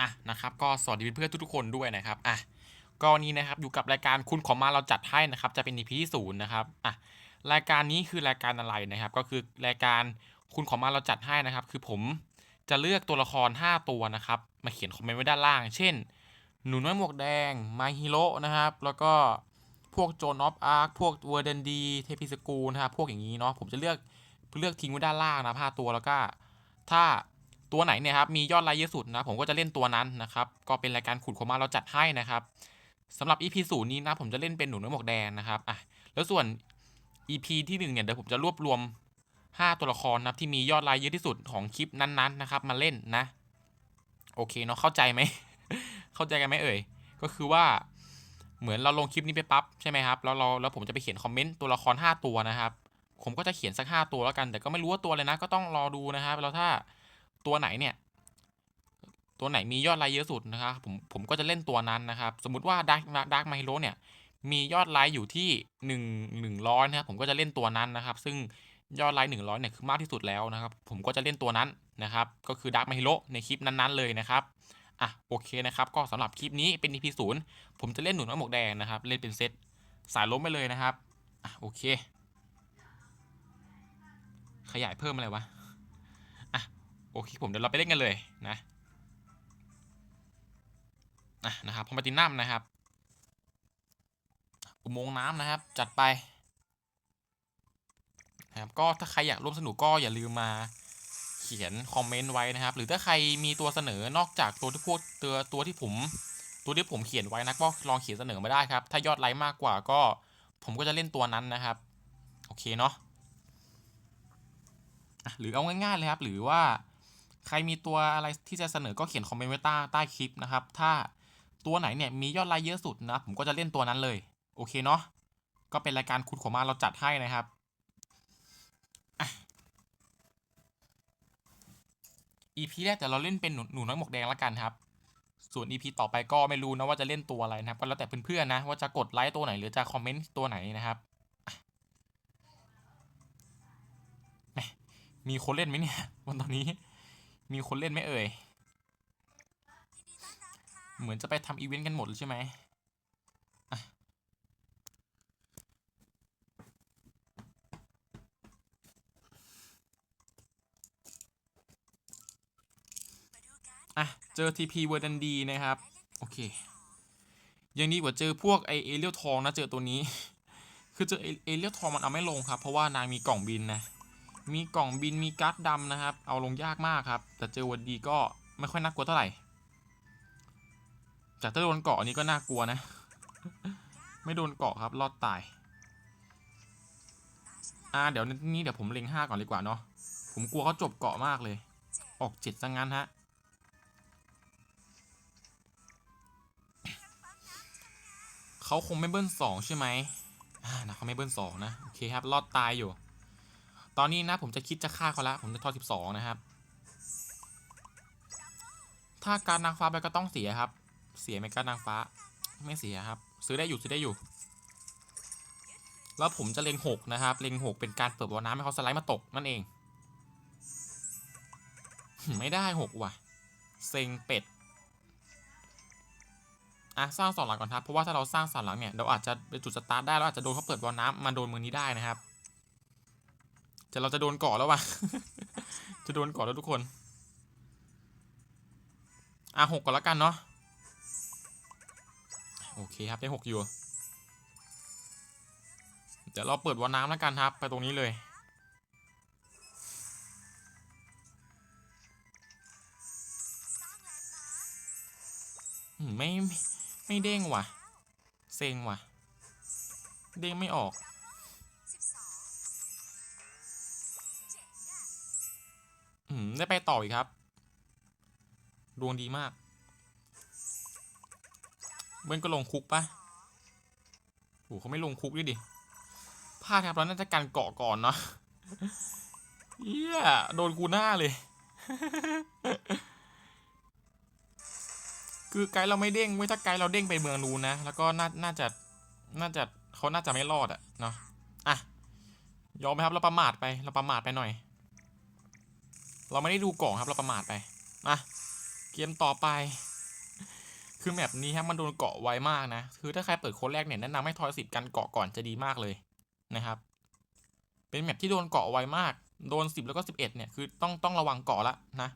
อะนะครับก็สวัสดีเพื่อนๆทุกๆคนด้วยนะครับอะก็วันนี้นะครับอยู่กับรายการคุณขอมาเราจัดให้นะครับจะเป็น EP ที่ศูนย์นะครับอะรายการนี้คือรายการอะไรนะครับ ก็คือรายการคุณขอมาเราจัดให้นะครับ คือผมจะเลือกตัวละคร 5 ตัวนะครับ มาเขียนคอมเมนต์ไว้ด้านล่าง เช่น หนูน้อยหมวกแดงมาฮิโร่นะครับ แล้วก็พวกโจนอฟอาร์คพวกเวอร์เดนดีเทพิสกูนะครับพวกอย่างนี้เนาะผมจะเลือกเลือกทิ้งไว้ด้านล่างนะห้าตัวแล้วก็ ถ้า ตัวไหนเนี่ยครับมียอดไลค์เยอะสุดนะผมก็จะเล่นตัวนั้นนะครับก็เป็นรายการขุดขอมาเราจัดให้นะครับสำหรับ EP ศูนย์นี้นะผมจะเล่นเป็นหนูน้อยหมวกแดงนะครับอะแล้วส่วน EP ที่หนึ่งเนี่ยเดี๋ยวผมจะรวบรวม 5 ตัวละครนะครับที่มียอดไลค์เยอะที่สุดของคลิปนั้นๆนะครับมาเล่นนะ โอเคเนาะเข้าใจไหม เข้าใจกันไหมเอ่ย ก็คือว่าเหมือนเราลงคลิปนี้ไปปั๊บใช่ไหมครับแล้วเราแล้วผมจะไปเขียนคอมเมนต์ตัวละคร 5 ตัวนะครับ ผมก็จะเขียนสัก 5 ตัวแล้วกัน แต่ก็ไม่รู้ว่าตัวเลยนะ ก็ต้องรอดูนะครับแล้วถ้า ตัวไหนเนี่ย ตัวไหนมียอดไลค์เยอะสุดนะครับผมผมก็จะเล่นตัวนั้นนะครับ สมมติว่าดักดักมาฮิโร่เนี่ย มียอดไลค์อยู่ที่หนึ่งหนึ่งร้อยนะครับผมก็จะเล่นตัวนั้นนะครับ ซึ่งยอดไลค์หนึ่งร้อยเนี่ยคือมากที่สุดแล้วนะครับ ผมก็จะเล่นตัวนั้นนะครับ ก็คือดักมาฮิโร่ในคลิปนั้นๆเลยนะครับอะโอเคนะครับ ก็สำหรับคลิปนี้เป็น EP ศูนย์ผมจะเล่นหนุนน้ำหมวกแดงนะครับ เล่นเป็นเซตสายล้มไปเลยนะครับอะโอเค ขยายเพิ่มอะไรวะ โอเคผมเดี๋ยวเราไปเล่นกันเลยนะอะนะครับพอมาตินัมนะครับ อุโมงค์น้ำนะครับ จัดไปนะครับก็ถ้าใครอยากร่วมสนุกก็อย่าลืมมาเขียนคอมเมนต์ไว้นะครับ หรือถ้าใครมีตัวเสนอนอกจากตัวที่พวกตัวตัวที่ผม ตัวที่ผมเขียนไว้นะก็ลองเขียนเสนอมาได้ครับ ถ้ายอดไลค์มากกว่าก็ ผมก็จะเล่นตัวนั้นนะครับ โอเคเนาะหรือเอาง่ายๆเลยครับ หรือว่า ใครมีตัวอะไรที่จะเสนอก็เขียนคอมเมนต์ไว้ใต้ใต้คลิปนะครับ ถ้าตัวไหนเนี่ยมียอดไลค์เยอะสุดนะผมก็จะเล่นตัวนั้นเลย โอเคเนาะก็เป็นรายการคุณขอมาเราจัดให้นะครับอะ EP แรกแต่เราเล่นเป็นหนูหนูน้อยหมวกแดงแล้วกันครับ ส่วน EP ต่อไปก็ไม่รู้นะว่าจะเล่นตัวอะไรนะครับ ก็แล้วแต่เพื่อนๆนะ ว่าจะกดไลค์ตัวไหนหรือจะคอมเมนต์ตัวไหนนะครับ มีคนเล่นไหมเนี่ยวันตอนนี้ มีคนเล่นไหมเอ่ย เหมือนจะไปทำอีเวนต์กันหมดใช่ไหมอะ เจอ TP เวอร์ดันดีนะครับ โอเค ยังดีกว่าเจอพวกไอเอเลียลทองนะ เจอตัวนี้ คือเจอเอเลียลทองมันเอาไม่ลงครับ เพราะว่านางมีกล่องบินนะ มีกล่องบินมีการ์ดดำนะครับ เอาลงยากมากครับ แต่เจอวันดีก็ไม่ค่อยน่ากลัวเท่าไหร่ จากถ้าโดนเกาะอันนี้ก็น่ากลัวนะ ไม่โดนเกาะครับรอดตาย อ่าเดี๋ยวนี้เดี๋ยวผมเล็งห้าก่อนดีกว่าเนาะ ผมกลัวเขาจบเกาะมากเลย ออกเจ็ดซะงั้นฮะเขาคงไม่เบิ้ลสองใช่ไหมอ่านะเขาไม่เบิ้ลสองนะ โอเคครับรอดตายอยู่ ตอนนี้นะผมจะคิดจะฆ่าเขาละผมจะทอดสิบสองนะครับ ถ้าการนางฟ้าไปก็ต้องเสียครับ เสียไหมการนางฟ้า ไม่เสียครับ ซื้อได้อยู่ซื้อได้อยู่ แล้วผมจะเล็งหกนะครับ เล็งหกเป็นการเปิดบ่อน้ำให้เขาสไลด์มาตกนั่นเอง ไม่ได้หกว่ะ เซ็งเป็ดอะสร้างสองหลังก่อนครับ เพราะว่าถ้าเราสร้างสามหลังเนี่ยเราอาจจะเป็นจุดสตาร์ทได้เราอาจจะโดนเขาเปิดบอลน้ำมาโดนมือนี้ได้นะครับ แต่เราจะโดนเกาะแล้ววะ จะโดนเกาะแล้วทุกคน อะหกก่อนล้วกันเนาะ โอเคครับได้หกอยู่ เดี๋ยวเราเปิดวอน้ำแล้วกันครับ ไปตรงนี้เลย ไม่ไม่ไม่เด้งว่ะ เซ็งว่ะ เด้งไม่ออก ได้ไปต่ออีกครับ ดวงดีมาก เบิ้ลก็ลงคุกปะโอ้เขาไม่ลงคุกด้วยดิพลาดครับเราน่าจะกันเกาะก่อนเนาะเยี่ยโดนกูหน้าเลย คือไกด์เราไม่เด้งเว้ยถ้าไกด์เราเด้งไปเมืองนู้นนะ แล้วก็น่าน่าจะน่าจะเขาน่าจะไม่รอดอะเนาะอะยอมไหมครับเราประมาทไปเราประมาทไปหน่อย เราไม่ได้ดูกล่องครับเราประมาทไปมาเกมต่อไป คือแมปนี้ครับมันโดนเกาะไวมากนะ คือถ้าใครเปิดคนแรกเนี่ยแนะนำให้ทอยสิบกันเกาะก่อนจะดีมากเลยนะครับ เป็นแมปที่โดนเกาะไวมาก โดนสิบแล้วก็สิบเอ็ดเนี่ยคือต้องต้องระวังเกาะละนะ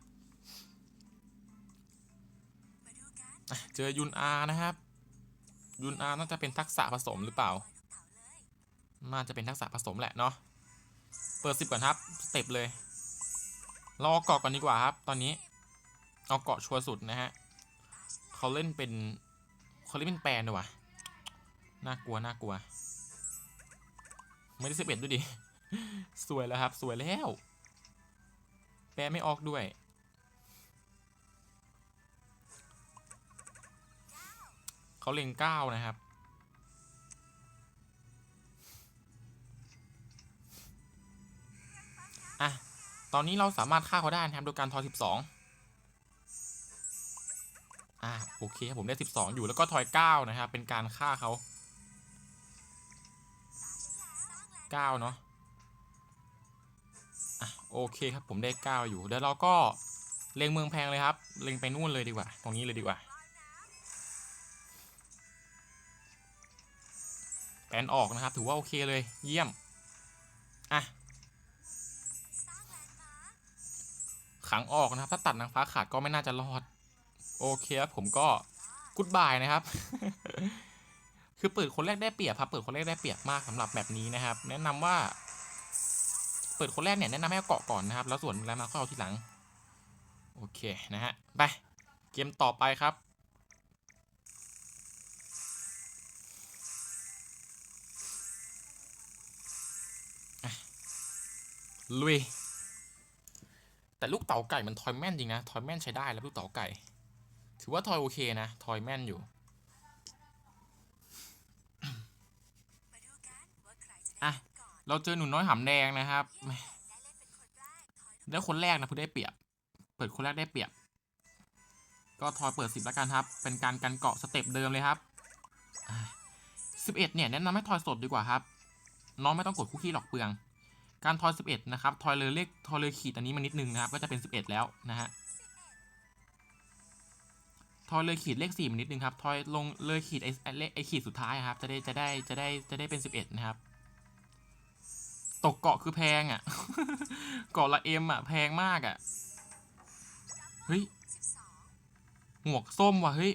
อะเจอยุนอานะครับ ยุนอาน่าจะเป็นทักษะผสมหรือเปล่า น่าจะเป็นทักษะผสมแหละเนาะ เปิดสิบก่อนครับ สเต็ปเลย เราเอาเกาะก่อนดีกว่าครับ ตอนนี้ เอาเกาะชัวร์สุดนะฮะเขาเล่นเป็นเขาเล่นเป็นแปลนด้วยวะน่ากลัวน่ากลัว ไม่ได้สิบเอ็ดด้วยดิสวยแล้วครับ สวยแล้ว แปลไม่ออกด้วย เขาเล็งเก้านะครับอะ ตอนนี้เราสามารถฆ่าเขาได้นะครับโดยการทอย 12 อะโอเคครับผมได้ 12 อยู่แล้วก็ทอย 9 นะครับเป็นการฆ่าเขา 9 เนาะอะโอเคครับผมได้ 9 อยู่เดี๋ยวเราก็เล็งเมืองแพงเลยครับ เล็งไปนู่นเลยดีกว่า ตรงนี้เลยดีกว่าแปลนออกนะครับ ถือว่าโอเคเลย เยี่ยม อะ ขังออกนะครับ ถ้าตัดนางฟ้าขาดก็ไม่น่าจะรอด โอเคครับผมก็กุดบายนะครับ คือเปิดคนแรกได้เปรียบครับ เปิดคนแรกได้เปรียบมากสำหรับแบบนี้นะครับ แนะนำว่า เปิดคนแรกเนี่ยแนะนำให้เอาเกาะก่อนนะครับ แล้วส่วนแล้วมาค่อยเอาทีหลัง โอเคนะฮะไปเกมต่อไปครับลุย แต่ลูกเต๋าไก่มันทอยแม่นจริงนะ ทอยแม่นใช้ได้แล้วลูกเต๋าไก่ ถือว่าทอยโอเคนะ ทอยแม่นอยู่อะเราเจอหนูน้อยหำแดงนะครับแหม่แล้วคนแรกนะเพิ่งได้เปรียบ เปิดคนแรกได้เปรียบ ก็ทอยเปิดสิบแล้วกันครับ เป็นการกันเกาะสเต็ปเดิมเลยครับสิบเอ็ดเนี่ยแนะนำให้ทอยสดดีกว่าครับ น้องไม่ต้องกดคุกกี้หลอกเปลือง การทอย 11 นะครับ ทอยเลยเลขทอยเลยขีดอันนี้มานิดนึงนะครับ ก็จะเป็น 11 แล้วนะฮะ ทอยเลยขีดเลข4มานิดนึงครับ ทอยลงเลยขีดไอ้เลขไอ้ขีดสุดท้ายครับ จะได้จะได้จะได้จะได้เป็น 11 นะครับ ตกเกาะคือแพงอะ เกาะละเอ็มอะแพงมากอะ เฮ้ย หมวกส้มว่ะเฮ้ย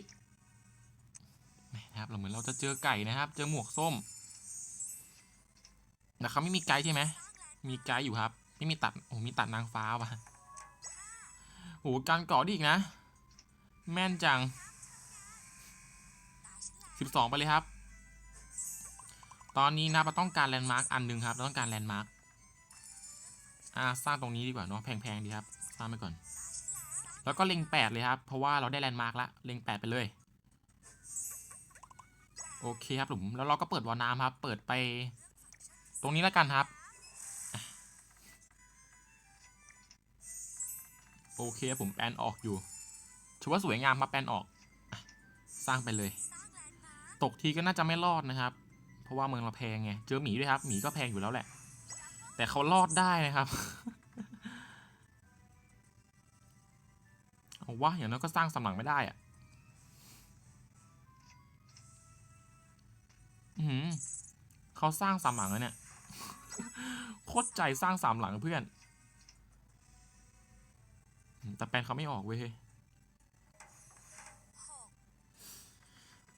นะครับ เราเหมือนเราจะเจอไก่นะครับ เจอหมวกส้มนะครับไม่มีไกด์ใช่ไหม มีไกด์อยู่ครับ ไม่มีตัดโอ้มีตัดนางฟ้าว่ะโอ้การเกาะดีอีกนะ แม่นจังสิบสองไปเลยครับ ตอนนี้นะเราต้องการแลนด์มาร์กอันหนึ่งครับเราต้องการแลนด์มาร์กอ่าสร้างตรงนี้ดีกว่าเนาะแพงๆดีครับ สร้างไปก่อน แล้วก็เล็งแปดเลยครับ เพราะว่าเราได้แลนด์มาร์กละเล็งแปดไปเลยโอเคครับผมแล้วเราก็เปิดวอน้ำครับ เปิดไป ตรงนี้แล้วกันครับ โอเคผมแปลนออกอยู่ถือว่าสวยงามมาแปลนออก สร้างไปเลย ตกทีก็น่าจะไม่รอดนะครับ เพราะว่าเมืองเราแพงไง เจอหมีด้วยครับ หมีก็แพงอยู่แล้วแหละ แต่เขารอดได้นะครับ เอาวะอย่างนั้นก็สร้างสำหลังไม่ได้อะอือหือเขาสร้างสามหลังแล้วเนี่ย โคตรใจสร้างสามหลังเพื่อน แต่แปลนเขาไม่ออกเว้ย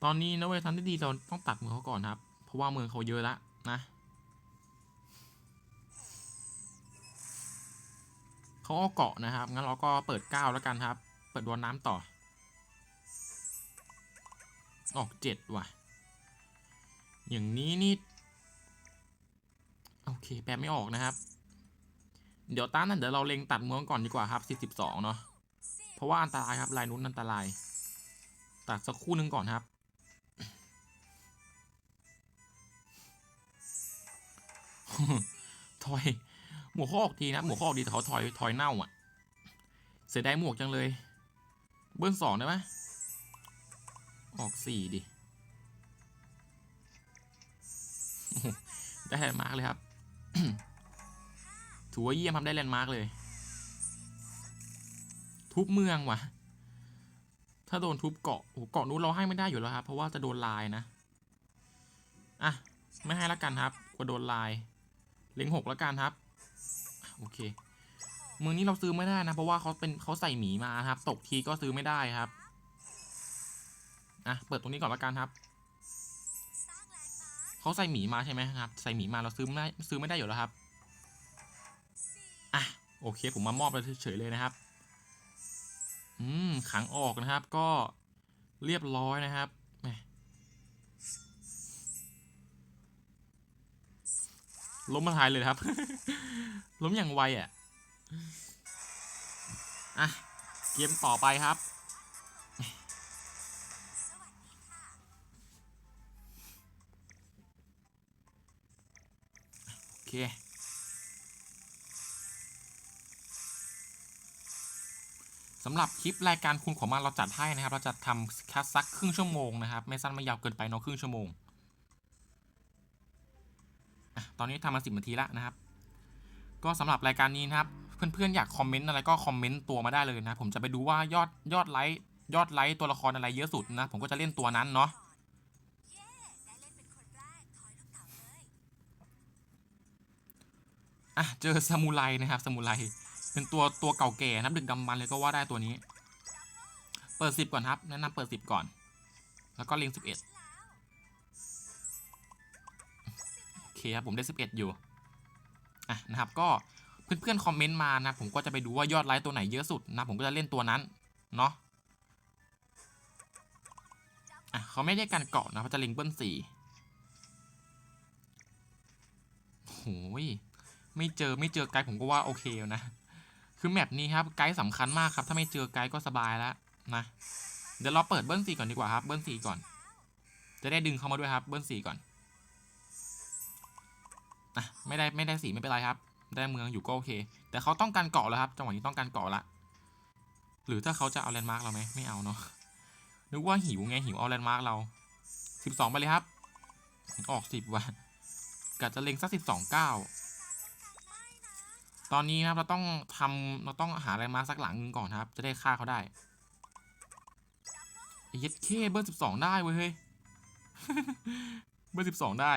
ตอนนี้นะเว้ยทันที่ดีเราต้องตัดมือเขาก่อนครับ เพราะว่าเมืองเขาเยอะละนะเขาเอาเกาะนะครับ งั้นเราก็เปิดเก้าแล้วกันครับ เปิดดวนน้ำต่อ ออกเจ็ดว่ะ อย่างนี้นี่ โอเค แปลไม่ออกนะครับ เดี๋ยวต้านนั้นเดี๋ยวเราเล็งตัดเมืองก่อนดีกว่าครับ 42 เนาะเพราะว่าอันตรายครับลายนู้นอันตราย ตัดสักคู่หนึงก่อนครับ ถอย หมวกขาออกดีนะหมวกขาออกดีแต่เขาถอยถอยเน่าอะ เสียดายหมวกจังเลย เบิ้ลสองได้ไหมออกสี่ดิได้แมาร์กเลยครับ ถือว่าเยี่ยมทำได้แลนด์มาร์กเลย ทุบเมืองว่ะ ถ้าโดนทุบเกาะโอ้เกาะนู้นเราให้ไม่ได้อยู่แล้วครับ เพราะว่าจะโดนลายนะ อะ ไม่ให้ละกันครับกลัวโดนลาย เล็งหกละกันครับ โอเค เมืองนี้เราซื้อไม่ได้นะ เพราะว่าเขาเป็นเขาใส่หมีมาครับ ตกทีก็ซื้อไม่ได้ครับ อะ เปิดตรงนี้ก่อนละกันครับเขาใส่หมีมาใช่ไหมครับ ใส่หมีมาเราซื้อไม่ได้ซื้อไม่ได้อยู่แล้วครับ อะโอเคผมมามอบไปเฉยๆเลยนะครับ อืมขังออกนะครับก็เรียบร้อยนะครับแมล้มมาทายเลยครับ ล้มอย่างไวอะ อะ เกมต่อไปครับ โอเค สำหรับคลิปรายการคุณของมาเราจัดให้นะครับ เราจะทำแค่สักครึ่งชั่วโมงนะครับ ไม่สั้นไม่ยาวเกินไปเนาะครึ่งชั่วโมงตอนนี้ทำมาสิบนาทีแล้วนะครับ ก็สำหรับรายการนี้นะครับ เพื่อนๆอยากคอมเมนต์อะไรก็คอมเมนต์ตัวมาได้เลยนะ ผมจะไปดูว่ายอดยอดไลค์ยอดไลค์ตัวละครอะไรเยอะสุดนะ ผมก็จะเล่นตัวนั้นเนาะเล่นเป็นคนแรกถอยลูกเต๋าเลยอะเจอซามูไรนะครับซามูไร เป็นตัวตัวเก่าแก่นะครับดึกดำบรรพ์เลยก็ว่าได้ตัวนี้ เปิดสิบก่อนครับแนะนำเปิดสิบก่อน แล้วก็เล็งสิบเอ็ดโอเคครับผมได้สิบเอ็ดอยู่อะนะครับก็เพื่อนๆคอมเมนต์มานะผมก็จะไปดูว่ายอดไลค์ตัวไหนเยอะสุดนะผมก็จะเล่นตัวนั้นเนาะอะเขาไม่ได้กันเกาะนะเขาจะเล็งเบิ้ลสี่โอ้ยไม่เจอไม่เจอไกด์ผมก็ว่าโอเคแล้วนะ คือแมปนี้ครับไกด์สำคัญมากครับ ถ้าไม่เจอไกด์ก็สบายแล้วนะ เดี๋ยวเราเปิดเบิ้ลสี่ก่อนดีกว่าครับ เบิ้ลสี่ก่อน จะได้ดึงเข้ามาด้วยครับ เบิ้ลสี่ก่อนอะไม่ได้ไม่ได้สีไม่เป็นไรครับ ได้เมืองอยู่ก็โอเค แต่เขาต้องการเกาะแล้วครับ จังหวะนี้ต้องการเกาะละ หรือถ้าเขาจะเอาแลนด์มาร์กเราไหมไม่เอาเนาะ นึกว่าหิวไงหิวเอาแลนด์มาร์กเราสิบสองไปเลยครับ ออกสิบว่ะกะจะเล็งสักสิบสองเก้า ตอนนี้นะครับเราต้องทำเราต้องหาอะไรมาสักหลังนึงก่อนครับ จะได้ฆ่าเขาได้เย็ดเคเบอร์สิบสองได้เว้ยเฮ้ยเบอร์สิบสองได้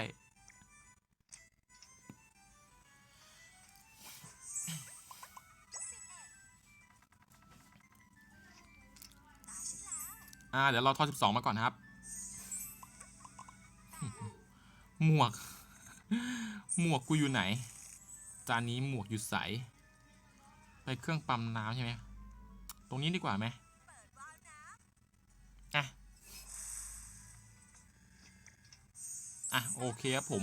อ่า เดี๋ยวเราทอสิบสองมาก่อนครับ หมวก หมวกกูอยู่ไหน จานนี้หมวกอยู่ใส ไปเครื่องปั๊มน้ำใช่ไหม ตรงนี้ดีกว่าไหมเปิดวาล์วน้อะ อะ โอเคครับผม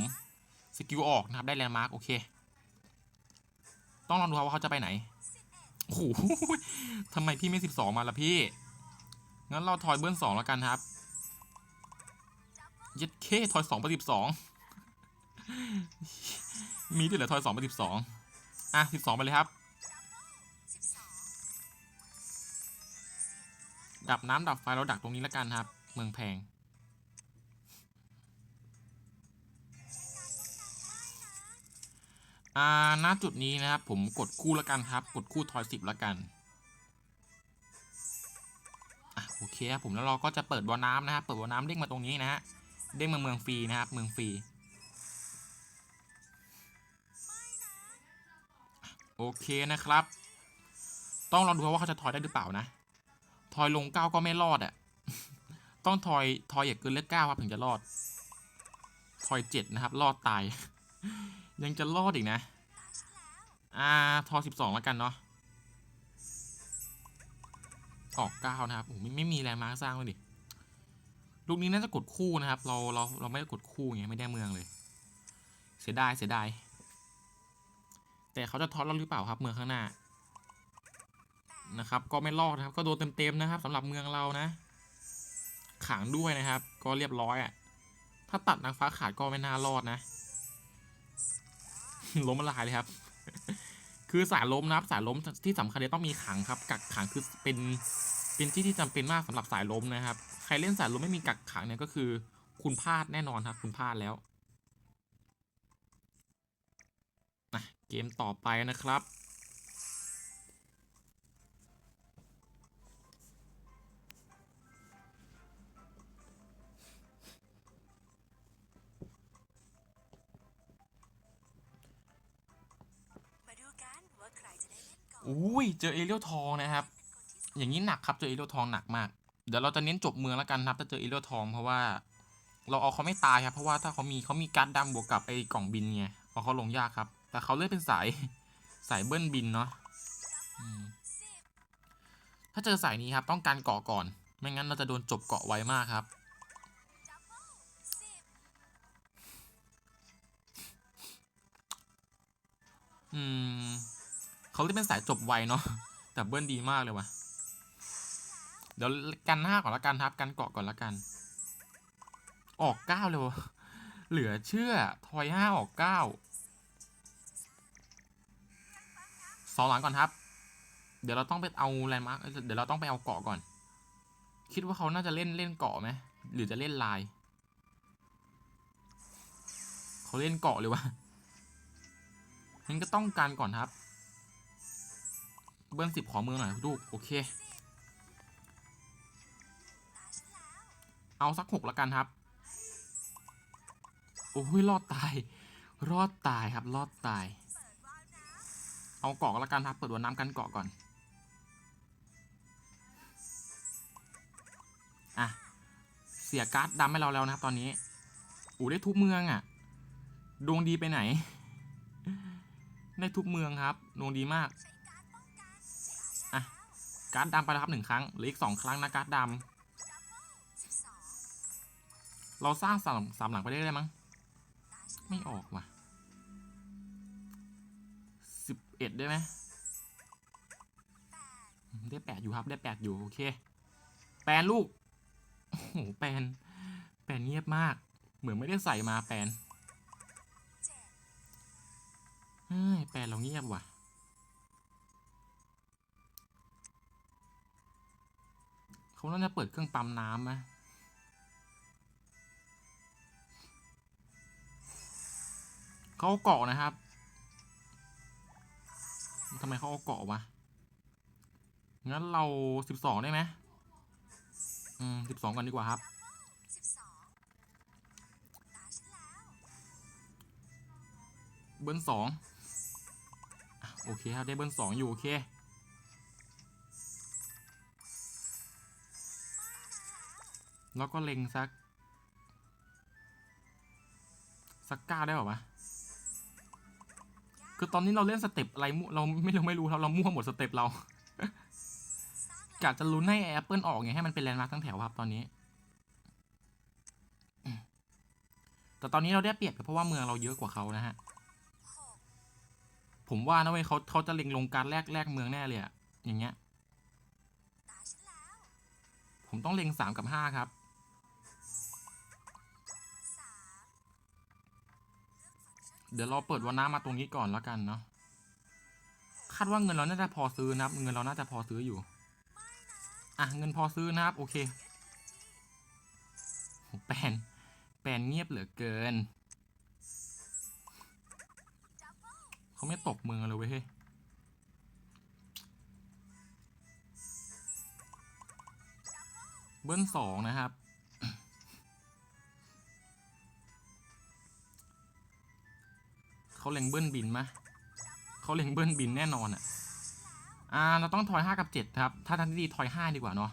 สกิลออกนะครับ ได้แลนด์มาร์กโอเค ต้องลองดูครับว่าเขาจะไปไหน โอ้โหทำไมพี่ไม่สิบสองมาล่ะพี่ งั้นเราทอยเบิ้ลสองแล้วกันครับ ยัดเคทอยสองไปสิบสอง มีด้วยเหรอทอยสองไปสิบสองอะสิบสองไปเลยครับ ดับน้ำดับไฟเราดักตรงนี้แล้วกันครับ เมืองแพง อ่าณจุดนี้นะครับ ผมกดคู่แล้วกันครับ กดคู่ทอยสิบแล้วกันอะโอเคครับผมแล้วเราก็จะเปิดบ่อน้ำนะครับเปิดบ่อน้ำเด้งมาตรงนี้นะฮะเด้งมาเมืองฟรีนะครับเมืองฟรี โอเคนะครับ ต้องลองดูว่าเขาจะทอยได้หรือเปล่านะทอยลงเก้าก็ไม่รอดอะ่ะ ต้องทอยทอยอย่าเกินเลขเก้าครับถึงจะรอดทอยเจ็ดนะครับ รอดตาย ยังจะรอดอีกนะ อ่า ทอยสิบสองแล้วกันเนาะ ออกเก้านะครับโอ้ไม่ไม่มีแรงมาร์คสร้างเลยดิ ลูกนี้น่าจะกดคู่นะครับ เราเราเราไม่ได้กดคู่ไงไม่ได้เมืองเลย เสียดายเสียดาย แต่เขาจะทอดเราหรือเปล่าครับเมืองข้างหน้านะครับ ก็ไม่รอดนะครับ ก็โดนเต็มๆนะครับสำหรับเมืองเรานะ ขังด้วยนะครับ ก็เรียบร้อยอะ่ะถ้าตัดนางฟ้าขาดก็ไม่น่ารอดนะล้มละลายเลยครับ คือสายล้มนะครับ สายล้มที่สำคัญเลยต้องมีขังครับ กักขังคือเป็นเป็นที่ที่จำเป็นมากสำหรับสายล้มนะครับ ใครเล่นสายล้มไม่มีกักขังเนี่ยก็คือ คุณพลาดแน่นอนครับ คุณพลาดแล้ว เกมต่อไปนะครับ อุ้ย เจอเอเลียวทองนะครับ อย่างนี้หนักครับ เจอเอเลียวทองหนักมาก เดี๋ยวเราจะเน้นจบเมืองแล้วกันครับ ถ้าเจอเอเลียวทองเพราะว่าเราเอาเขาไม่ตายครับ เพราะว่าถ้าเขามีเขามีการ์ดดำบวกกับไอ้กล่องบินเนี่ยเอาเขาลงยากครับ แต่เขาเลือกเป็นสายสายเบิ้ลบินเนาะถ้าเจอสายนี้ครับต้องการเกาะก่อน ไม่งั้นเราจะโดนจบเกาะไวมากครับ อืมเขาเรียกเป็นสายจบไวเนาะแต่เบิ้ลดีมากเลยว่ะ เดี๋ยวกันห้าก่อนละกันครับ กันเกาะก่อนละกัน ออกเก้าเลยวะเหลือเชื่อ ทอยห้าออกเก้า องหลังก่อนครับ เดี๋ยวเราต้องไปเอาแลนด์มาร์กเดี๋ยวเราต้องไปเอาเกาะก่อน คิดว่าเขาน่าจะเล่นเล่นเกาะไหมหรือจะเล่นลาย เขาเล่นเกาะเลยวะงั้นก็ต้องการก่อนครับ เบิ้ลสิบขอมือหน่อยลูกโอเค เอาสักหกละกันครับ โอ้ยรอดตาย รอดตายครับ รอดตาย เอาเกาะละกันครับ เปิดหัวน้ำกันเกาะก่อน อะ เสียการ์ดดำให้เราแล้วนะครับตอนนี้อู้ได้ทุกเมืองอะ่ะ ดวงดีไปไหน ได้ทุกเมืองครับ ดวงดีมาก อะ การ์ดดำไปแล้วครับหนึ่งครั้งเหลืออีกสองครั้งนะการ์ดดำเราสร้างสามสามหลังไปได้ได้มั้ง ไม่ออกว่ะ เอ็ดได้ไหมได้แปดอยู่ครับ ได้แปดอยู่ โอเค แปลนลูก โอ้โห แปลนแปนเงียบมาก เหมือนไม่ได้ใส่มาแปลนเฮ้ยแปลนเราเงียบว่ะ เขาน่าจะเปิดเครื่องปั๊มน้ำไหมเขาเกาะนะครับ ทำไมเขาเอาเกาะวะ งั้นเราสิบสองได้ไหมอืมสิบสองกันดีกว่าครับ เบิ้ลสองโอเคครับ ได้เบิ้ลสองอยู่ โอเค แล้วก็เล็งสัก สักเก้าได้เปล่าวะ คือตอนนี้เราเล่นสเต็ปอะไรมั่วเราไม่รู้ไม่รู้เราเรามั่วหมดสเต็ปเรากะจะลุ้นให้แอปเปิลออกไงให้มันเป็นแลนด์มาร์คทั้งแถวครับตอนนี้ แต่ตอนนี้เราได้เปรียบเพราะว่าเมืองเราเยอะกว่าเขานะฮะ ผมว่านะเว้ยเขาเขาจะเล็งลงการแลกแลกเมืองแน่เลยอะอย่างเงี้ย ผมต้องเล็งสามกับห้าครับ เดี๋ยวเราเปิดวันน้ามาตรงนี้ก่อนแล้วกันเนาะคาดว่าเงินเราน่าจะพอซื้อนะครับ เงินเราน่าจะพอซื้ออยู่ อะเงินพอซื้อนะครับ โอเคโแปนแปนเงียบเหลือเกินเขาไม่ตกเมืองเลยเว้ยเฮ้ยเบิ้ลสองนะครับ เขาเล็งเบิ้ลบินไหมเขาเล็งเบิ้ลบินแน่นอนอะอ่าเราต้องทอยห้ากับเจ็ดครับ ถ้าทันที่ดีทอยห้าดีกว่าเนาะ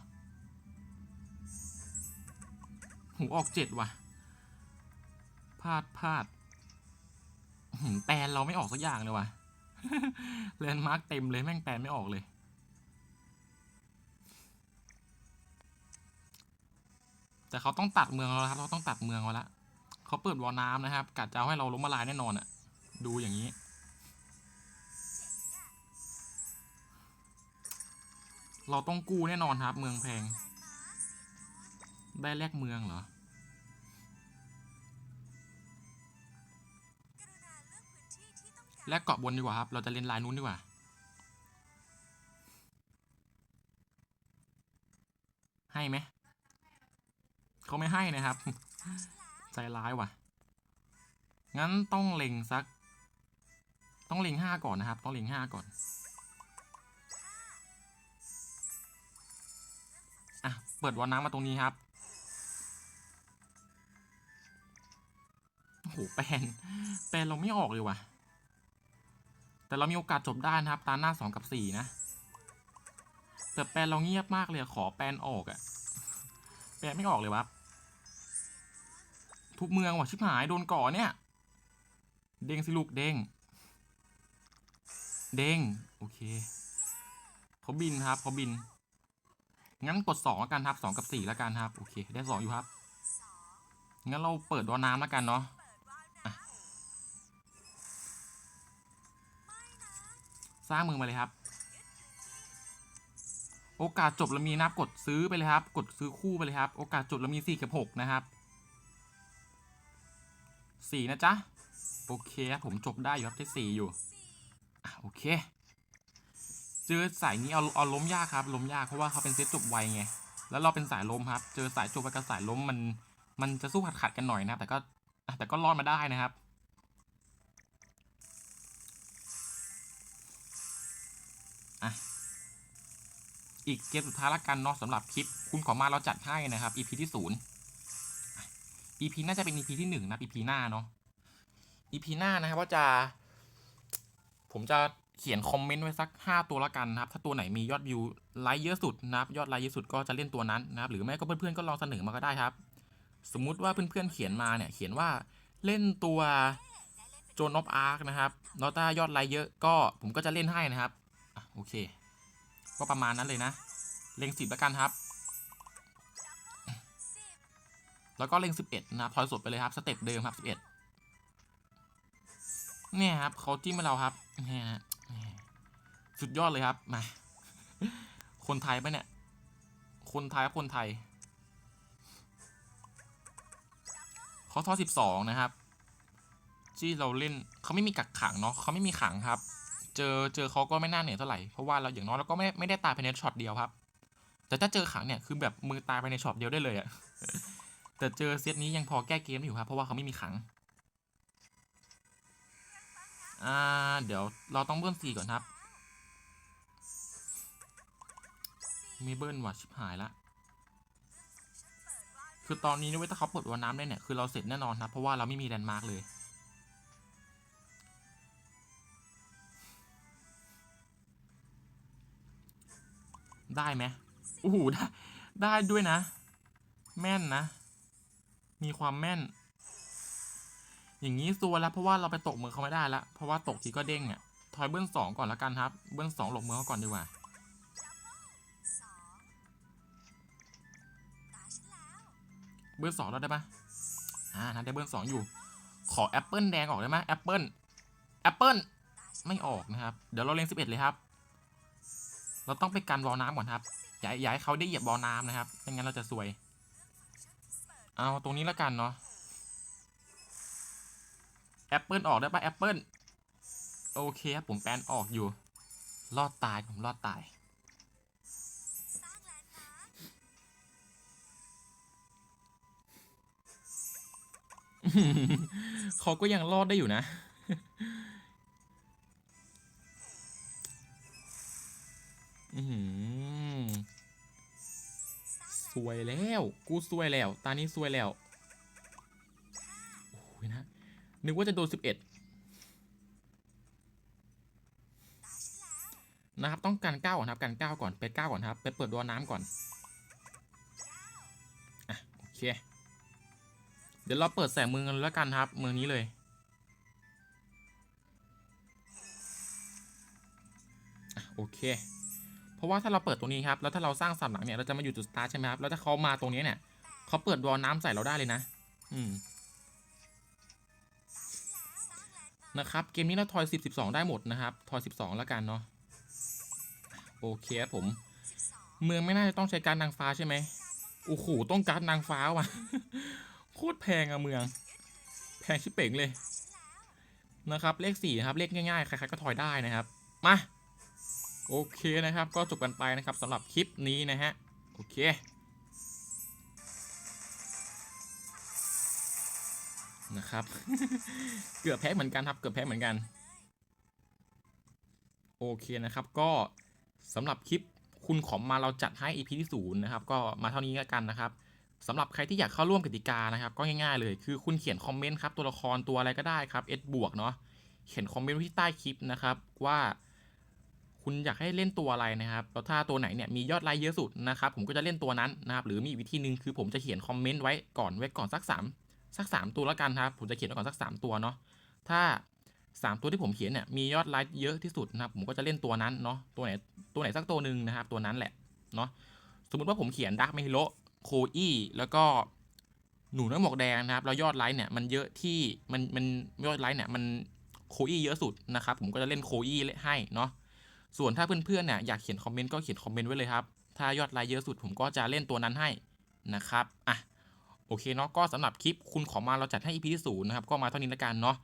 หูออกเจ็ดว่ะพลาดพลาดแปนเราไม่ออกสักอย่างเลยว่ะแลนด์มาร์กเต็มเลยแม่งแปนไม่ออกเลย แต่เขาต้องตัดเมืองเราครับเราต้องตัดเมืองเราละเขาเปิดวอน้ำนะครับกัดจะให้เราล้มละลายแน่นอนอะ ดูอย่างนี้ เราต้องกู้แน่นอนครับ เมืองแพง ได้แลกเมืองเหรอ แลกเกาะบนดีกว่าครับ เราจะเล่นลายนู้นดีกว่าให้ไหมเขาไม่ให้นะครับ ใจร้ายว่ะ งั้นต้องเล็งสัก ต้องเล็งห้าก่อนนะครับ ต้องเล็งห้าก่อน อะ เปิดวอน้ำมาตรงนี้ครับ โอ้โห แปลนแปลนเราไม่ออกเลยว่ะ แต่เรามีโอกาสจบได้นะครับ ตาหน้าสองกับสี่นะ แต่แปลนเราเงียบมากเลย ขอแปลนออกอะแปลนไม่ออกเลยวะทุกเมืองว่ะชิบหายโดนก่อเนี่ย เด้งสิลูกเด้ง เด้งโอเคเขาบินครับเขาบิน งั้นกดสองแล้วกันครับสองกับสี่แล้วกันครับโอเค ได้สองอยู่ครับงั้นเราเปิดดอน้ำแล้วกันเนาะสร้างมือมาเลยครับ โอกาสจบเรามีนับกดซื้อไปเลยครับ กดซื้อคู่ไปเลยครับ โอกาสจบเรามีสี่กับหกนะครับสี่นะจ๊ะโอเคครับผมจบได้อยู่ครับได้สี่อยู่ โอเคเจอสายนี้เอาเอาล้มยากครับล้มยากเพราะว่าเขาเป็นเซตจบไวไงแล้วเราเป็นสายล้มครับ เจอสายจบไปกับสายล้มมัน มันจะสู้ขัดขัดกันหน่อยนะแต่ก็แต่ก็รอดมาได้นะครับอะอีกเกมสุดท้ายละกันเนาะสำหรับคลิปคุณขอมาเราจัดให้นะครับ EP ที่ศูนย์อะ EP น่าจะเป็น EP ที่หนึ่งนะ EP หน้าเนาะ EP หน้านะครับว่าจะ ผมจะเขียนคอมเมนต์ไว้สัก 5 ตัวละกันนะครับ ถ้าตัวไหนมียอดวิวไลค์เยอะสุดนะครับยอดไลค์เยอะสุดก็จะเล่นตัวนั้นนะครับ หรือไม่ก็เพื่อนๆก็ลองเสนอมาก็ได้ครับ สมมุติว่าเพื่อนๆเขียนมาเนี่ยเขียนว่าเล่นตัวโจนอฟอาร์คนะครับแล้วถ้ายอดไลค์เยอะก็ผมก็จะเล่นให้นะครับอะโอเค ก็ประมาณนั้นเลยนะ เล็งสิบล้วกันครับ แล้วก็เล็งสิบเอ็ดนะครับทอยสดไปเลยครับสเต็ปเดิมครับสิบเอ็ด เนี่ยครับเขาจิ้มมาเราครับเนี่ยสุดยอดเลยครับมาคนไทยปะเนี่ย คนไทยครับคนไทยเขาทอสิบสองนะครับที่เราเล่นเขาไม่มีกักขังเนาะเขาไม่มีขังครับ เจอเจอเขาก็ไม่น่าเหนื่อยเท่าไหร่เพราะว่าเราอย่างน้อยเราก็ไม่ไม่ได้ตายภายในช็อตเดียวครับ แต่ถ้าเจอขังเนี่ยคือแบบมือตายภายในช็อตเดียวได้เลยอะแต่เจอเซตนี้ยังพอแก้เกมอยู่ครับเพราะว่าเขาไม่มีขัง อ่า เดี๋ยวเราต้องเบิ้ลสี่ก่อนครับ มีเบิ้ลว่ะชิบหายละ คือตอนนี้นะเว้ยถ้าเขาเปิดวันน้ำได้เนี่ย คือเราเสร็จแน่นอนครับ เพราะว่าเราไม่มีแลนด์มาร์กเลยได้ไหมโอ้โหได้ ได้ด้วยนะ แม่นนะ มีความแม่น อย่างนี้ซัวแล้วเพราะว่าเราไปตกมือเขาไม่ได้ล้วเพราะว่าตกทีก็เด้งอะทอยเบื้องสองก่อนละกันครับ เบื้องสองหลบมือเขาก่อนดีกว่าเบื้องสองเราได้ปะอ่านะได้เบื้องสองอยู่ ขอแอปเปิลแดงออกได้ไหมแอปเปิลแอปเปิลไม่ออกนะครับ เดี๋ยวเราเล็งสิบเอ็ดเลยครับ เราต้องไปกันวอลน้ำก่อนครับอย่าอย่าให้เขาได้เหยียบวอลน้ำนะครับไม่งั้นเราจะซวย เอาตรงนี้ละกันเนาะ แอปเปิลออกได้ปะแอปเปิลโอเคครับผมแปลนออกอยู่ รอดตายผมรอดตาย เขาก็ยังรอดได้อยู่นะสวยแล้ว กูสวยแล้ว ตานี้สวยแล้ว โอ้ยนะ นึกว่าจะโดนสิบเอ็ดนะครับต้องการเก้าก่อนครับการเก้าก่อนไปเก้าก่อนครับไปเปิดดวน้ำก่อนอะโอเค เดี๋ยวเราเปิดแสงเมืองกันแล้วกันครับเมืองนี้เลยอะโอเค เพราะว่าถ้าเราเปิดตรงนี้ครับแล้วถ้าเราสร้างสามหลังเนี่ยเราจะมาอยู่จุดสตาร์ใช่ไหมครับแล้วถ้าเขามาตรงนี้เนี่ยเขาเปิดดวน้ำใส่เราได้เลยนะ อืม นะครับ เกมนี้เราทอยสิบสิบสองได้หมดนะครับ ทอยสิบสองแล้วกันเนาะ โอเคครับผม เมืองไม่น่าจะต้องใช้การนางฟ้าใช่ไหมโอ้โห ต้องการนางฟ้าว่ะ โคตรแพงอะเมือง แพงชิบเป่งเลย นะครับ เลขสี่ครับ เลขง่ายๆ ใครๆ ก็ทอยได้นะครับ มา โอเคนะครับ ก็จบกันไปนะครับสำหรับคลิปนี้นะฮะ โอเค นะครับ เกือบแพ้เหมือนกันครับ เกือบแพ้เหมือนกัน โอเคนะครับ ก็สำหรับคลิปคุณขอมมาเราจัดให้ EP ที่ศูนย์นะครับ ก็มาเท่านี้กันนะครับสำหรับใครที่อยากเข้าร่วมกติกานะครับ ก็ง่ายๆเลย คือคุณเขียนคอมเมนต์ครับตัวละครตัวอะไรก็ได้ครับ S บวกเนาะเขียนคอมเมนต์ไว้ที่ใต้คลิปนะครับ ว่าคุณอยากให้เล่นตัวอะไรนะครับแล้วถ้าตัวไหนเนี่ยมียอดไลค์เยอะสุดนะครับ ผมก็จะเล่นตัวนั้นนะครับ หรือมีวิธีหนึ่งคือผมจะเขียนคอมเมนต์ไว้ก่อนไว้ก่อนสักสาม สักสามตัวแล้วกันครับ ผมจะเขียนไว้ก่อนสักสามตัวเนาะ ถ้าสามตัวที่ผมเขียนเนี่ยมียอดไลค์เยอะที่สุดนะครับ ผมก็จะเล่นตัวนั้นเนาะ ตัวไหนตัวไหนสักตัวหนึ่งนะครับ ตัวนั้นแหละเนาะ สมมติว่าผมเขียนดักเมฮิโรโคอี้แล้วก็หนูน้อยหมวกแดงนะครับ แล้วยอดไลค์เนี่ยมันเยอะที่มันมันยอดไลค์เนี่ยมันโคอี้เยอะสุดนะครับ ผมก็จะเล่นโคอี้ให้เนาะ ส่วนถ้าเพื่อนๆเนี่ยอยากเขียนคอมเมนต์ก็เขียนคอมเมนต์ไว้เลยครับ ถ้ายอดไลค์เยอะสุดผมก็จะเล่นตัวนั้นให้นะครับ อะ โอเคเนาะก็สำหรับคลิปคุณขอมาเราจัดให้ EP ที่ศูนย์นะครับก็มาเท่านี้ละกันเนาะ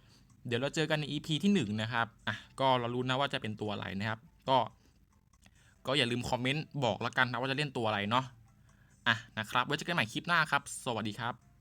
เดี๋ยวเราเจอกันใน EP ที่หนึ่งนะครับอะก็เรารู้นะว่าจะเป็นตัวอะไรนะครับ ก็ก็อย่าลืมคอมเมนต์บอกละกันนะว่าจะเล่นตัวอะไรเนาะอะนะครับไว้เจอกันใหม่คลิปหน้าครับ สวัสดีครับ